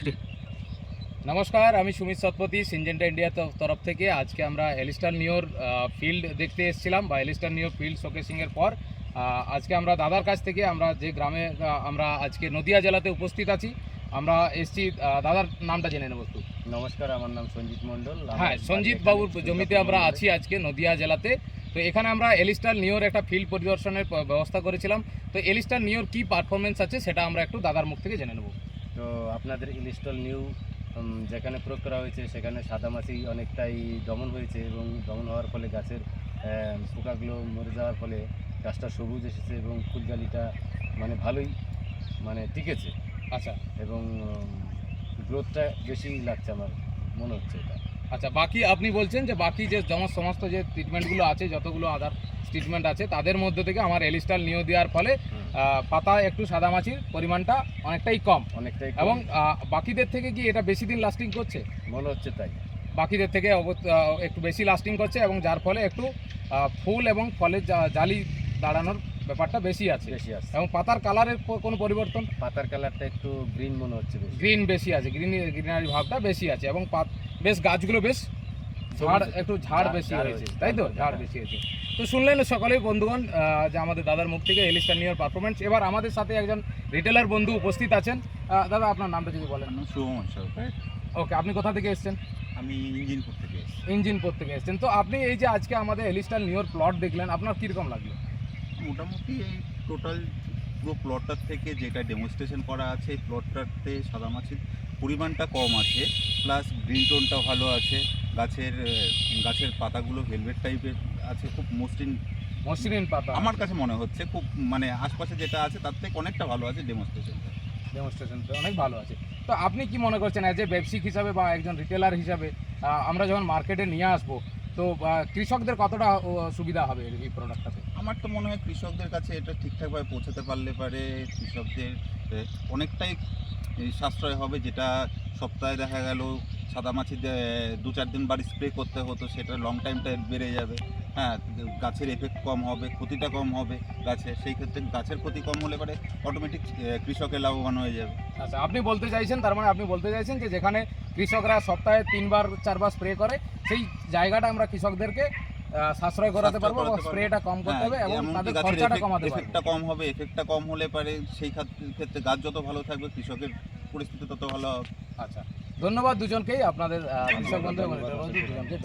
Three নমস্কার আমি Sumit Satpathy Syngenta India তরফ থেকে। আজকে আমরা এলিস্টার নিওর ফিল্ড দেখতে এসেছিলাম বা এলিস্টার নিওর ফিল্ড শোকেসিংয়ের পর। আজকে আমরা দাদার কাছ থেকে আমরা যে গ্রামে আমরা আজকে নদিয়া জেলাতে উপস্থিত আছি আমরা এসছি দাদার নামটা জেনে নেব একটু। নমস্কার আমার নাম সঞ্জিত মণ্ডল। আমার হ্যাঁ সঞ্জিত বাবুর জমিতে আমরা আছি আজকে নদিয়া জেলাতে। তো এখানে আমরা এলিস্টার নিওর একটা ফিল্ড পরিদর্শনের ব্যবস্থা করেছিলাম। তো এলিস্টার নিওর কি পারফরমেন্স আছে সেটা আমরা একটু দাদার মুখ থেকে জেনে নেব। তো আপনাদের ইলিস্টল নিউ যেখানে প্রয়োগ করা হয়েছে সেখানে সাদামাছি অনেকটাই দমন হয়েছে এবং দমন হওয়ার ফলে গাছের পোকাগুলো মরে যাওয়ার ফলে গাছটা সবুজ এসেছে এবং ফুলজালিটা মানে ভালোই মানে টিকেছে। আচ্ছা। এবং গ্রোথটা বেশি লাগছে আমার মনে হচ্ছে এটা। আচ্ছা বাকি আপনি বলছেন যে বাকি যে যেমন সমস্ত যে ট্রিটমেন্টগুলো আছে যতগুলো আদার ট্রিটমেন্ট আছে তাদের মধ্যে থেকে আমার এলিস্টাল নিও দেওয়ার ফলে পাতা একটু সাদামাছির পরিমাণটা অনেকটাই কম। অনেকটাই এবং বাকিদের থেকে কি এটা বেশি দিন লাস্টিং করছে? মনে হচ্ছে তাই। বাকিদের থেকে একটু বেশি লাস্টিং করছে এবং যার ফলে একটু ফুল এবং ফলের জালি দাঁড়ানোর ব্যাপারটা বেশি আছে। বেশি আছে। এবং পাতার কালারের কোনো পরিবর্তন? পাতার কালারটা একটু গ্রিন মনে হচ্ছে গ্রিন বেশি আছে গ্রিন গ্রিনারি ভাবটা বেশি আছে এবং পাত বেশ গাছগুলো বেশ ঝাড় একটু ঝাড় বেশি হয়েছে তাই তো? ঝাড় বেশি হয়েছে। তো শুনলেন সকলেই বন্ধুগণ যে আমাদের দাদার মুখ থেকে এলিস্টার এলিস্টানিয়ার পারফরমেন্স এবার আমাদের সাথে একজন রিটেলার বন্ধু উপস্থিত আছেন। দাদা আপনার নামটা যদি বলেন। শুভমন সরকার। ওকে আপনি কোথা থেকে এসেছেন? আমি ইঞ্জিনপুর থেকে এসেছি। ইঞ্জিনপুর থেকে এসেছেন। তো আপনি এই যে আজকে আমাদের এলিস্টাল নিওর প্লট দেখলেন আপনার কীরকম লাগল? মোটামুটি এই টোটাল পুরো প্লটটার থেকে যেটা ডেমনস্ট্রেশন করা আছে প্লটটাতে সাদা মাছির পরিমাণটা কম আছে। প্লাস গ্রিন টোনটা ভালো আছে। গাছের গাছের পাতাগুলো ভেলভেট টাইপের আছে খুব মসৃণ। মসৃণ পাতা। আমার কাছে মনে হচ্ছে খুব মানে আশপাশে যেটা আছে তার থেকে অনেকটা ভালো আছে ডেমনস্ট্রেশনটা ডেমনস্ট্রেশন অনেক ভালো আছে। তো আপনি কি মনে করছেন অ্যাজ এ ব্যবসায়িক হিসাবে বা একজন রিটেলার হিসাবে আমরা যখন মার্কেটে নিয়ে আসব তো কৃষকদের কতটা সুবিধা হবে এই প্রোডাক্টটাতে আমার তো মনে হয় কৃষকদের কাছে এটা ঠিকঠাকভাবে পৌঁছাতে পারলে পারে কৃষকদের অনেকটাই সাশ্রয় হবে যেটা সপ্তাহে দেখা গেল সাদামাছি দে- দু চার দিন বাড়ি স্প্রে করতে হতো সেটা লং টাইমটা বেড়ে যাবে। হ্যাঁ গাছের এফেক্ট কম হবে ক্ষতিটা কম হবে গাছের সেই ক্ষেত্রে গাছের ক্ষতি কম হলে পরে অটোমেটিক কৃষকের লাভবান হয়ে যাবে। আচ্ছা আপনি বলতে চাইছেন তার মানে আপনি বলতে চাইছেন যে যেখানে কৃষকরা সপ্তাহে তিনবার চারবার স্প্রে করে সেই জায়গাটা আমরা কৃষকদেরকে সাশ্রয় করাতে পারব স্প্রেটা কম করতে হবে এবং তাদের খরচাটা কমাতে পারব। এফেক্টটা কম হবে এফেক্টটা কম হলে পারে সেই ক্ষেত্রে গাছ যত ভালো থাকবে কৃষকের পরিস্থিতি তত ভালো। আচ্ছা। ধন্যবাদ দুজনকেই আপনাদের কৃষক বন্ধু ধন্যবাদ।